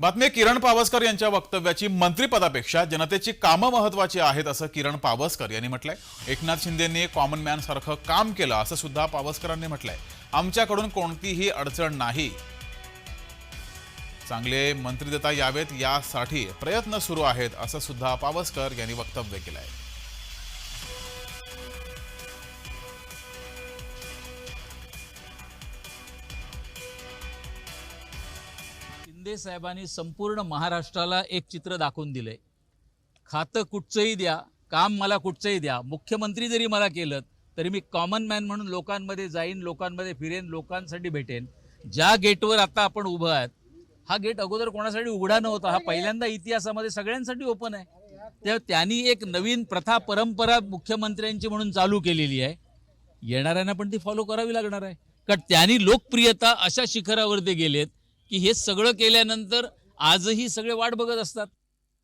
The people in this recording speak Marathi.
बातमी किरण पावसकर यांच्या वक्तव्याची मंत्रिपदापेक्षा जनतेची कामं महत्वाची आहेत असं किरण पावसकर यांनी म्हटलंय. एकनाथ शिंदेंनी कॉमन मॅन सारखं काम केलं असं सुद्धा पावसकरांनी म्हटलंय. आमच्याकडून कोणतीही अडचण नाही. चांगले मंत्री देता यावेत यासाठी प्रयत्न सुरू आहेत असं सुद्धा पावसकर यांनी वक्तव्य केलंय. शिंदे साहेबांनी संपूर्ण महाराष्ट्राला एक चित्र दाखवून दिलंय. खातं कुठचंही द्या काम मला कुठचंही द्या मुख्यमंत्री जरी मला केलं तरी मी कॉमन मॅन म्हणून लोकांमध्ये जाईन लोकांमध्ये फिरेन लोकांसाठी भेटेन. ज्या गेटवर आता आपण उभं आहात हा गेट अगोदर कोणासाठी उघडा नव्हता? हा पहिल्यांदा इतिहासामध्ये सगळ्यांसाठी ओपन आहे. तेव्हा त्यांनी एक नवीन प्रथा परंपरा मुख्यमंत्र्यांची म्हणून चालू केलेली आहे. येणाऱ्यांना पण ती फॉलो करावी लागणार आहे. कारण त्यांनी लोकप्रियता अशा शिखरावर ते गेलेत की हे सगळं केल्यानंतर आजही सगळे वाट बघत असतात.